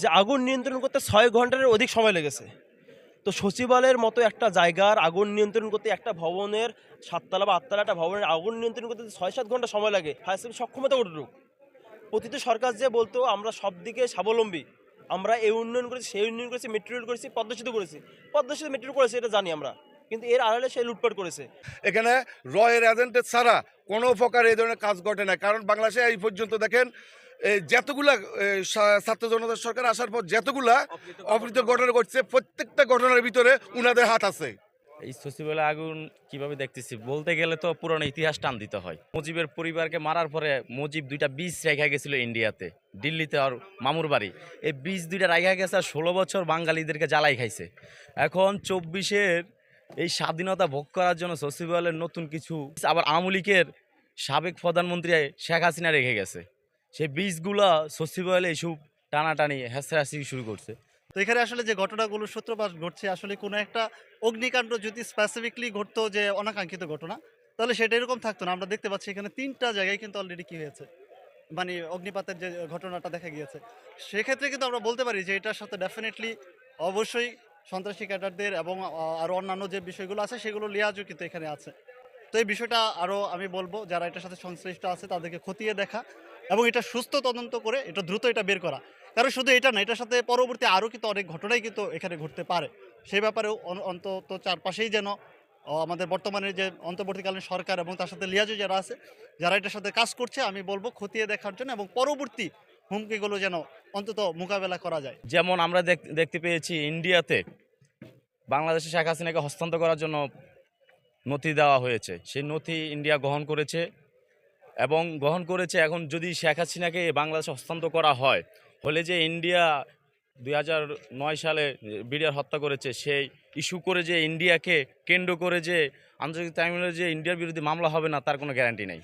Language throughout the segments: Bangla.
যে আগুন নিয়ন্ত্রণ করতে ছয় ঘণ্টার অধিক সময় লেগেছে। তো সচিবালয়ের মতো একটা জায়গার আগুন নিয়ন্ত্রণ করতে একটা ভবনের সাততলা বা আটতলা একটা ভবনের আগুন নিয়ন্ত্রণ করতে ছয় সাত ঘণ্টা সময় লাগে। ফায়ার সার্ভিস সক্ষমতা কতটুকু প্রতিটি সরকার যে বলতো, আমরা সব দিকে স্বাবলম্বী। আমরা এই উন্নয়ন করেছি, সেই উন্নয়ন করেছি মেট্রো করেছি, পদ্মা করেছি। পদ্মা সেতু মেট্রো করেছি, এটা জানি আমরা। কিন্তু এর আড়ালে সে লুটপাট করেছে। এখানে রয়ের এজেন্টের ছাড়া কোনো প্রকার এই ধরনের কাজ ঘটে না কারণ বাংলাদেশে এই পর্যন্ত দেখেন যতগুলা ছাত্র জনতা সরকার আসার পর যতগুলা অপৃত ঘটনা ঘটছে প্রত্যেকটা ঘটনার ভিতরে উনাদের হাত আছে। এই সচিবালয় আগুন কীভাবে দেখতেছি? বলতে গেলে তো পুরনো ইতিহাস টান দিতে হয়। মুজিবের পরিবারকে মারার পরে মুজিব দুইটা বীজ রেখা গেছিল ইন্ডিয়াতে দিল্লিতে আর মামুর বাড়ি। এই বীজ দুইটা রেখা গেছে আর ষোলো বছর বাঙালিদেরকে জ্বালাই খাইছে। এখন চব্বিশের এই স্বাধীনতা ভোগ করার জন্য সচিবালয়ের নতুন কিছু আবার আমলিকের সাবেক প্রধানমন্ত্রী শেখ হাসিনা রেখে গেছে। সেই বীজগুলা সচিবালয়ে ইস্যু টানাটানি হেসরাহাসি শুরু করছে। তো এখানে আসলে যে ঘটনাগুলো, সূত্রপাত ঘটছে, আসলে কোনো একটা অগ্নিকাণ্ড যদি স্পেসিফিকলি ঘটতো যে অনাকাঙ্ক্ষিত ঘটনা, তাহলে সেটা এরকম থাকতো না। আমরা দেখতে পাচ্ছি এখানে তিনটা জায়গায় কিন্তু অলরেডি কি হয়েছে? মানে অগ্নিপাতের যে ঘটনাটা দেখা গিয়েছে। সেক্ষেত্রে কিন্তু আমরা বলতে পারি যে এটার সাথে ডেফিনেটলি অবশ্যই সন্ত্রাসী ক্যাডারদের এবং আরও অন্যান্য যে বিষয়গুলো আছে, সেগুলো লিয়াজও কিন্তু এখানে আছে। তো এই বিষয়টা আরও আমি বলব, যারা এটার সাথে সংশ্লিষ্ট আছে, তাদেরকে খতিয়ে দেখা। এবং এটা সুস্থ তদন্ত করে এটা দ্রুত এটা বের করা। কারণ শুধু এটা না, এটার সাথে পরবর্তী আরও কিন্তু অনেক ঘটনাই কিন্তু এখানে ঘটতে পারে। সেই ব্যাপারেও অন্তত চারপাশেই যেন আমাদের বর্তমানে যে অন্তর্বর্তীকালীন সরকার এবং তার সাথে লিয়াজু যারা আছে, যারা এটার সাথে কাজ করছে, আমি বলব খতিয়ে দেখার জন্য এবং পরবর্তী হুমকিগুলো যেন অন্তত মোকাবেলা করা যায়। যেমন আমরা দেখতে পেয়েছি ইন্ডিয়াতে বাংলাদেশে শেখ হাসিনাকে হস্তান্তর করার জন্য নথি দেওয়া হয়েছে। সেই নথি ইন্ডিয়া গ্রহণ করেছে। এবং গ্রহণ করেছে এখন যদি শেখ হাসিনাকে বাংলাদেশে হস্তান্তর করা হয়, হলে যে ইন্ডিয়া দুই নয় সালে বিডিআর হত্যা করেছে, সেই ইস্যু করে যে ইন্ডিয়াকে কেন্দ্র করে যে আন্তর্জাতিক ট্রাইব্যুনালে যে ইন্ডিয়ার বিরুদ্ধে মামলা হবে না, তার কোনো গ্যারান্টি নেই।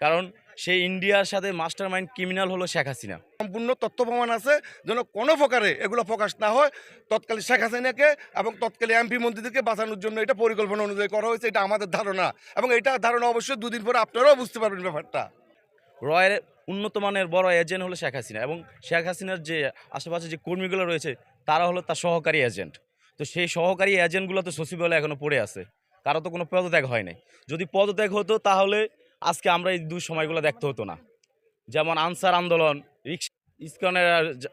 কারণ সেই ইন্ডিয়ার সাথে মাস্টার মাইন্ড ক্রিমিনাল হলো শেখ হাসিনা। সম্পূর্ণ তথ্য প্রমাণ আছে যেন কোনো প্রকারে এগুলো প্রকাশ না হয়। তৎকালীন শেখ হাসিনাকে এবং তৎকালীন এমপি মন্ত্রীদেরকে বাঁচানোর জন্য এটা পরিকল্পনা অনুযায়ী করা হয়েছে এটা আমাদের ধারণা। এবং এটা ধারণা অবশ্যই দুদিন পরে আপনারাও বুঝতে পারবেন ব্যাপারটা। রয়ের উন্নত মানের বড় এজেন্ট হলো শেখ হাসিনা এবং শেখ হাসিনার যে আশেপাশে যে কর্মীগুলো রয়েছে তারা হলো তার সহকারী এজেন্ট। তো সেই সহকারী এজেন্টগুলো তো সচিবালয়ে এখনও পড়ে আছে। কারও তো কোনো পদত্যাগ হয় নাই। যদি পদত্যাগ হতো তাহলে আজকে আমরা এই দুই সময়গুলো দেখতে হতো না। যেমন আনসার আন্দোলন রিক্সা ইস্কনের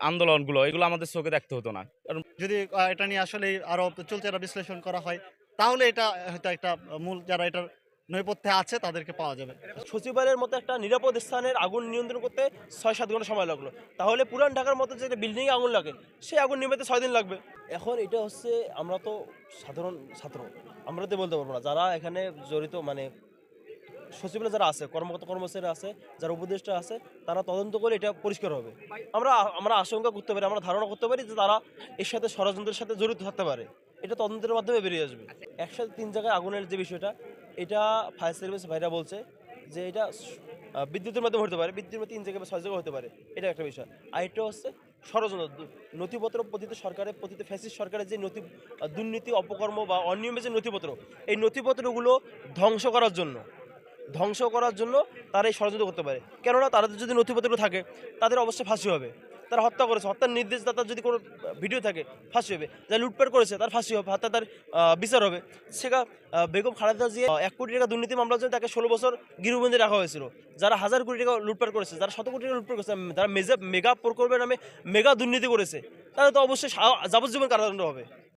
আন্দোলনগুলো এগুলো আমাদের চোখে দেখতে হতো না। কারণ যদি এটা নিয়ে আসলে আরও চুলচেরা বিশ্লেষণ করা হয় তাহলে এটা হয়তো একটা মূল যারা এটার নৈপথ্যে আছে তাদেরকে পাওয়া যাবে। সচিবালয়ের মতো একটা নিরাপদ স্থানের আগুন নিয়ন্ত্রণ করতে ছয় সাত ঘণ্টা সময় লাগল। তাহলে পুরান ঢাকার মতো যে বিল্ডিংয়ে আগুন লাগে সেই আগুন নিভাতে ছয় দিন লাগবে। এখন এটা হচ্ছে আমরা তো সাধারণ ছাত্র আমরা তো বলতে পারব না। যারা এখানে জড়িত মানে সচিবালয় যারা আছে, কর্মকর্তা কর্মচারী আছে, যারা উপদেষ্টা আছে, তারা তদন্ত করে এটা পরিষ্কার হবে। আমরা আমরা আশঙ্কা করতে পারি, আমরা ধারণা করতে পারি যে তারা এর সাথে ষড়যন্ত্রের সাথে জড়িত থাকতে পারে। এটা তদন্তের মাধ্যমে বেরিয়ে আসবে। একসাথে তিন জায়গায় আগুনের যে বিষয়টা, এটা ফায়ার সার্ভিস ভাইরা বলছে যে এটা বিদ্যুতের মাধ্যমে হতে পারে, বিদ্যুতের মাধ্যমে তিন জায়গায় বা ছয় জায়গায় হতে পারে। এটা একটা বিষয়। আর এটা হচ্ছে ষড়যন্ত্র। নথিপত্র প্রতিটি সরকারের প্রতিটি ফ্যাসিস্ট সরকারের যে নথি, দুর্নীতি, অপকর্ম বা অনিয়মের যে নথিপত্র, এই নথিপত্রগুলো ধ্বংস করার জন্য ধ্বংস করার জন্য তারা এই ষড়যন্ত্র করতে পারে। কেননা তাদের যদি নথিপত্র থাকে, তাদের অবশ্যই ফাঁসি হবে। তারা হত্যা করেছে, হত্যার নির্দেশদাতার যদি কোনো ভিডিও থাকে, ফাঁসি হবে। যা লুটপাট করেছে, তার ফাঁসি হবে, হত্যা তার বিচার হবে। সেটা বেগম খালেদা জিয়া এক কোটি টাকা দুর্নীতি মামলার জন্য তাকে ষোলো বছর গৃহবন্দী রাখা হয়েছিল। যারা হাজার কোটি টাকা লুটপাট করেছে, যারা শত কোটি টাকা লুটপাট করেছে যারা মেজা, মেগা প্রকল্পের নামে মেগা দুর্নীতি করেছে তারা তো অবশ্যই যাবজ্জীবন কারাদণ্ড হবে।